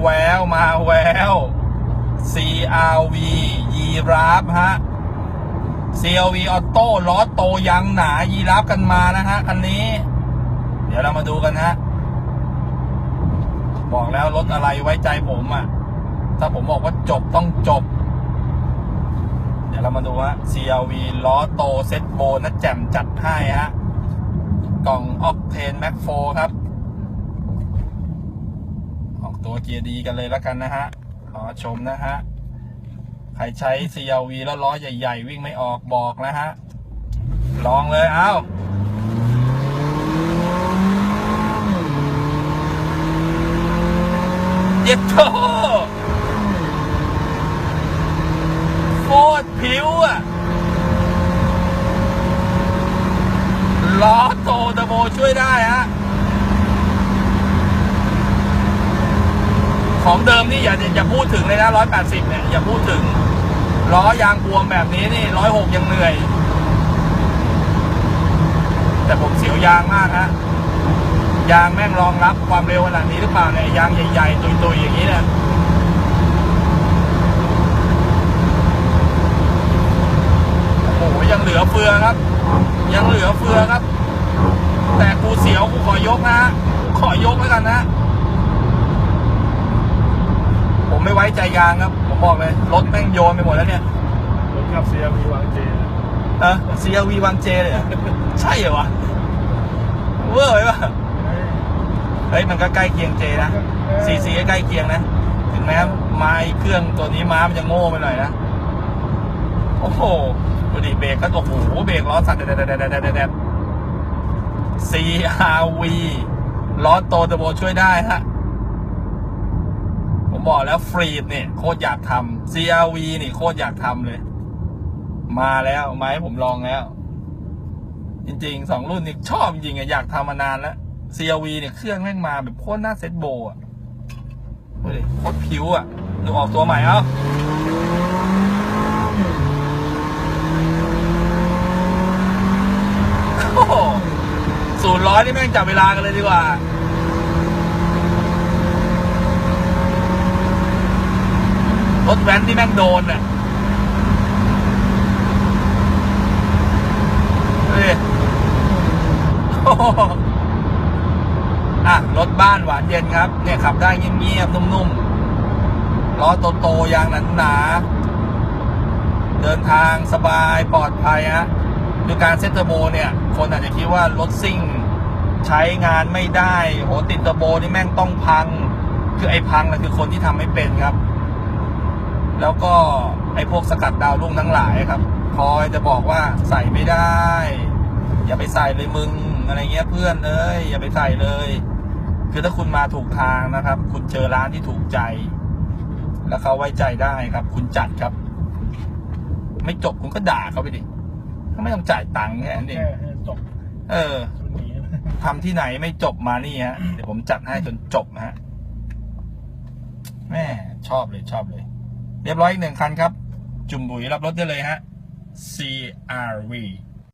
แววมาแวว CRV ยีราฟฮะ CRV ออโต้ล้อโตยางหนายีราฟกันมานะฮะคันนี้ เดี๋ยวเรามาดูกันฮะ บอกแล้วรถอะไรไว้ใจผมอะ่ะ ถ้าผมบอกว่าจบต้องจบ เดี๋ยวเรามาดูฮะ CRV ล้อโตเซ็ตโบนะแจ่มจัดให้ฮะ กล่องออกเทนแม็กโฟครับ ออกตัวเกียร์ดีกันเลยแล้วกันนะฮะขอชมนะฮะ ใครใช้ CRV แล้วล้อใหญ่ ๆ วิ่งไม่ออกบอกนะฮะ ลองเลยเอาเย็ดโตโคตรผิวอะล้อโตเตอร์โบช่วยได้ฮะ ของเดิมนี่อย่าอย่าพูดถึงเลยนะร้อยแปดสิบเนี่ยอย่าพูดถึงล้อยางบวมแบบนี้นี่ร้อยหกยังเหนื่อย แต่ผมเสียวยางมากฮะยางแม่งรองรับความเร็วขนาดนี้หรือเปล่าเนี่ยยางใหญ่ๆตุยๆอย่างนี้เนี่ยโอ้โหยังเหลือเฟือครับ ยังเหลือเฟือครับ แต่กูเสียวกูขอยกนะฮะขอยกแล้วกันนะ ผม ไม่ไว้ใจยางครับ ผมบอกเลยรถแม่งโยนไปหมดแล้วเนี่ยผมขับเซียมีวางเจนะเออ CRV วางเจเลยเหรอใช่เหรอวะเวอร์ไปปะเฮ้ยมันก็ใกล้เคียงเจนะซีซีก็ใกล้เคียงนะ ถึงแม้ไม้เครื่องตัวนี้ม้ามันจะโง่ไปหน่อยนะ โอ้โหดูดิเบรกก็โอ้โหเบรกล้อสั่นแดดแดดแดดแดดแดด CRV ล้อโตเทอร์โบช่วยได้ฮะ ผมบอกแล้วฟรีดเนี่ยโคตรอยากทำ CRV นี่โคตรอยากทำเลย มาแล้วมาให้ผมลองแล้ว จริงๆสองรุ่นนี่ชอบจริงๆอะอยากทำมานานแล้ว CRV เนี่ยเครื่องแม่งมาแบบโคตรหน้าเซ็ตโบอะโคตรผิวอะดูออกตัวใหม่เอ้าศูนย์ร้อยนี่แม่งจับเวลากันเลยดีกว่า รถแว้นที่แม่งโดนน่ะดูดิโอ้โหอะรถบ้านหวานเย็นครับ เนี่ยขับได้เงียบๆนุ่มๆล้อโตๆยางหนาๆเดินทางสบายปลอดภัยฮะคือการเซ็ตเทอร์โบเนี่ย คนอาจจะคิดว่ารถซิ่งใช้งานไม่ได้ โหติดเทอร์โบนี่แม่งต้องพัง คือไอ้พังนะคือคนที่ทำไม่เป็นครับ แล้วก็ไอ้พวกสกัดดาวรุ่งทั้งหลายครับ คอยจะบอกว่าใส่ไม่ได้ อย่าไปใส่เลยมึงอะไรเงี้ยเพื่อนเอ้ยอย่าไปใส่เลย คือถ้าคุณมาถูกทางนะครับ คุณเจอร้านที่ถูกใจ แล้วเขาไว้ใจได้ครับ คุณจัดครับ ไม่จบคุณก็ด่าเขาไปดิเขาไม่ต้องจ่ายตังค์แค่นั้นเองแค่ให้จบเออตรงนี้นะทำที่ไหนไม่จบมานี่ฮะเดี๋ยวผมจัดให้จนจบนะฮะแม่ชอบเลยชอบเลย เรียบร้อยอีกหนึ่งคันครับ จุ่มบุ๋ยรับรถได้เลยฮะ CRV